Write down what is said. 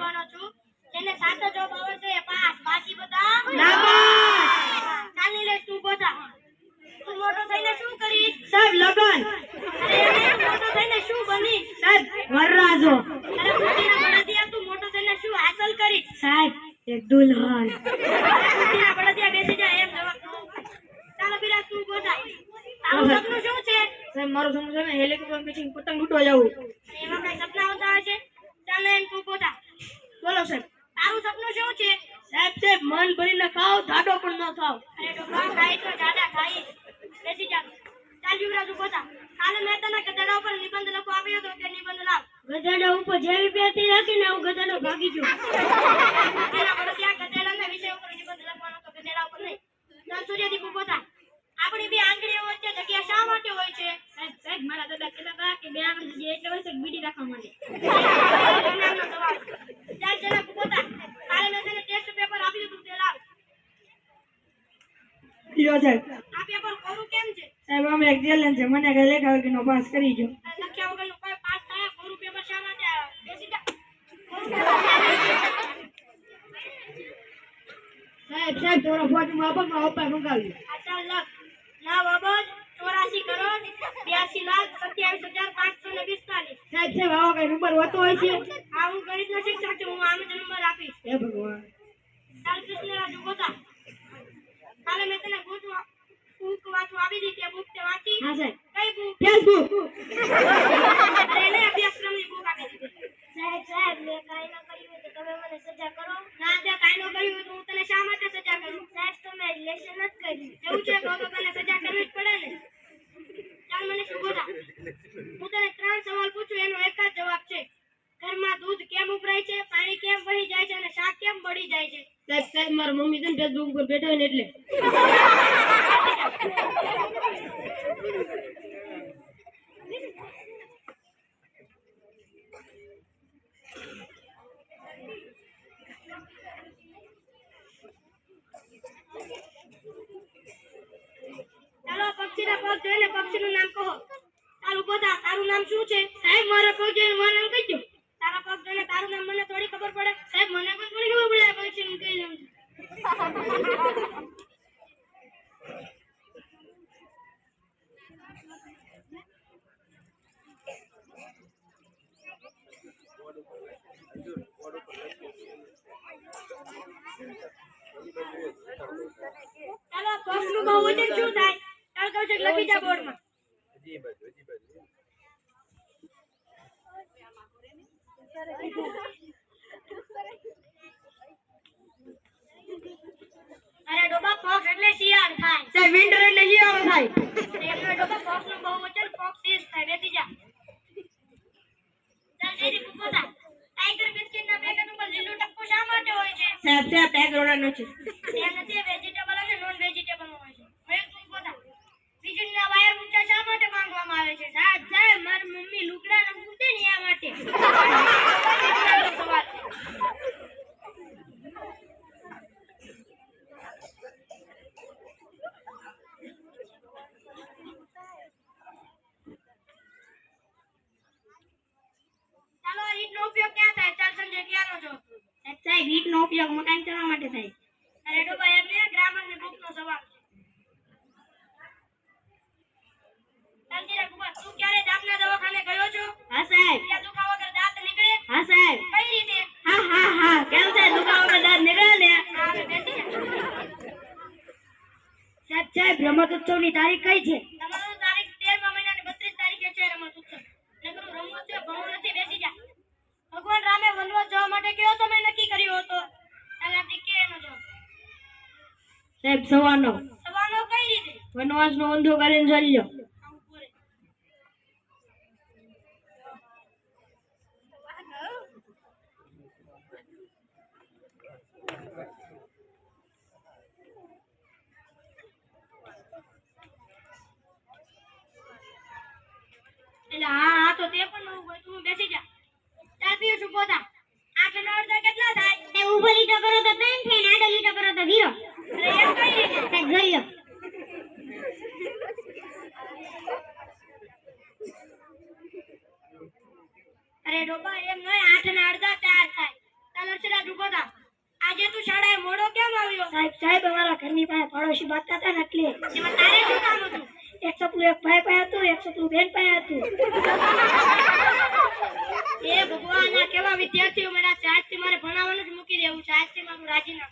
જવાનો છું. જેને સાચો જવાબ આવડશે એ પાસ. બાકી બધા નાપાસ. ચાલી લે તું બધા. તું મોટો થઈને શું કરીશ? સાહેબ લગન. અરે મોટો થઈને શું બની સાહેબ વરરાજો. અરે મોટીના બળદિયા તું મોટો થઈને શું હાંસલ કરી સાહેબ એક દુલ્હન. મોટીના બળદિયા બેસી જાય એમ જવાબ ચાલો બિરા તું ગોતા તારું સપનું શું છે? સાહેબ મારું સપનું છે ને હેલિકોપ્ટર પતંગ ઉડવા જવું. એમાં કઈ સપના આવતા હોય છે ચાલ એમ તું ગોતા બોલો સાહેબ તારું સપનું શું છે સાહેબ સાહેબ મન ભરીને ખાઓ જાડો પણ ન થાવ અરે ડોબા ખાઈ તો જાડા ખાઈ બેસી જા ચાલ યુવરાજ ઊભો કાલે મેં તને ગધેડા ઉપર નિબંધ લખવા આપ્યો હતો તે નિબંધ લાવ. ગધેડા ઉપર જેવી પેટી રાખીને હું ગધેડો ભાગી ગયો. એના પર ત્યાં ગધેડાના વિષય ઉપર નિબંધ લખવાનો તો ગધેડા ઉપર નહીં ચાલ સૂર્યદીપ ઊભો થા આપણી બે આંગળીઓ વચ્ચે જગ્યા શા માટે હોય છે સાહેબ સાહેબ મારા દાદા કહેતા હતા કે બે આંગળી જે એટલે હોય છે કે બીડી રાખવા માટે વિજ્ઞાનનો સવાલ ચાલ જરા ઊભો થા કાલે મેં તને ટેસ્ટ પેપર આપ્યું હતું તે લાવ લ્યો સાહેબ આ પેપર કોરું કેમ છે સાહેબ અમે એક ચેલેન્જ છે મને કઈ લેખા વગરનો પાસ કરી જો લખ્યા વગરનું કોઈ પાસ થાય કોરું પેપર શા માટે આવે. બેસી જા. સાહેબ સાહેબ થોડો ફોટો આપો મારા પપ્પા મંગાવ્યું? આચાર લખ ના અબજ. ચોરાસી કરોડ બ્યાસી લાખ સત્યાવીસ હજાર પાંચસો ને પિસ્તાલીસ. સાહેબ સાહેબ આવો કઈ નંબર હોતો હોય છે? આ હું ગણિતનો શિક્ષક છું હું આમ જ નંબર આપીશ. હે ભગવાન. ચાલ કૃષ્ણ રાજુ થા કાલે મેં તને બુક વા- બુક વાંચવા આવી રીતે બુક તે વાંચી. હા સાહેબ. કઈ બુક ફેસબુક એને અભ્યાસક્રમની બુક આપી દીધી. સાહેબ સાહેબ મેં કઈ ન કર્યું તો તમે મને સજા કરો. ના તે કાંઈ ન કર્યું તો હું તને શા માટે સજા કરું? સાહેબ તમે લેશન જ કર્યું. એવું છે તો તને સજા કરવી જ પડે ને. ચાલ મને શું બોલા? હું તને ત્રણ સવાલ પૂછું એનો એક જ જવાબ છે. ઘરમાં દૂધ કેમ ઉભરાય છે પાણી કેમ વહી જાય છે અને શાક કેમ બળી જાય છે? સાહેબ સાહેબ મારા મમ્મી છે ને ફેસબુક ઉપર બેઠા હોય ને એટલે. પક્ષીના પગ જોઈને પક્ષીનું નામ કહો. તારું બધા, તારું નામ શું છે? સાહેબ, મારા પગ જોઈને મારું કહી દો તારા પગ જોઈને તારું નામ મને થોડી ખબર પડે સાહેબ મને પણ થોડી ખબર પડે આ પરીક્ષાનું કઈ નામ છે ચાલો પક્ષનું બહુ વજન શું થાય ચાલ કહું છું લખી જા બોર્ડમાં અરે ડોબા એટલે શિયાળો થાય એમનો ડોબા પક્ષનું બહુ વજન પક્ષ સીઝ થાય બેસી જા ચાલ જયદીપ ઊભો થા ટાઈગર બિસ્કિટના પેકેટ ઉપર લીલું ટપકું શા માટે હોય છે સાહેબ સાહેબ ટેગ રોડા નથી વેજીટેબલ અને નોન વેજીટેબલ હોય છે. મેં તું પોતા. વીજળીના વાયર ઊંચા શા માટે બાંધવામાં આવે છે? સાહેબ સાહેબ, મારી મમ્મી લુગડાને મૂકે ને એ માટે. ચાલો, ઈટનો ઉપયોગ ક્યાં થાય? ચાલ સંજય ક્યાંનો જો સાહેબ ઈટનો ઉપયોગ મકાન ચડવા માટે થાય. અરે ડોબા એમ ગ્રામરની બુક સવાલ છે. ચાલજી કુમાર તું ક્યારે દાંતના દવાખાને ગયો છો? હા સાહેબ. ત્યાં દુખાવા વગર દાંત નીકળે? હા સાહેબ. કઈ રીતે? હા હા હા. કેમ દુકાન વગર દાંત નીકળે ને? સાહેબ સાહેબ રમતોત્સવની તારીખ કઈ છે તમારો તારીખ 13મા મહિનાની 32 તારીખે છે રમત ઉત્સવ નકરું રમવું છે ભણવું નથી બેસી જા ભગવાન રામે વનવાસ જવા માટે કયો સમય નક્કી કર્યો હતો ચાલ આપણે કે એનો જવાબ સવારનો? સવાનો કઈ રીતે? વનવાસનો અંધો કરીને ચાલ્યો. એટલે હા હા તો તે પણ નવું હોય તું બેસી જા. ચાલ પિયુષ છું પોતા આઠ નો અડધા કેટલા થાય? એ ઊભો લીટો કરો તો ત્રણ થાય ને આડો લીટો કરો તો ઝીરો અરે ડોબા એમ નહીં આઠ ને અડધા ચાર થાય. ચાલ સીધા ડૂબો થા. આજે તું શાળાએ મોડો કેમ આવ્યો? સાહેબ સાહેબ અમારા ઘરની પાસે પાડોશી બાંધતા હતા ને એટલે. એમાં તારે શું કામ હતું? એક સપલું એક ભાઈ પાસે હતું એક સપલું બેન પાસે હતું. એ ભગવાન આ કેવા વિદ્યાર્થીઓ મળ્યા છે? આજથી મારે ભણાવવાનું જ મૂકી દેવું છે. આજથી મારું રાજીનામું.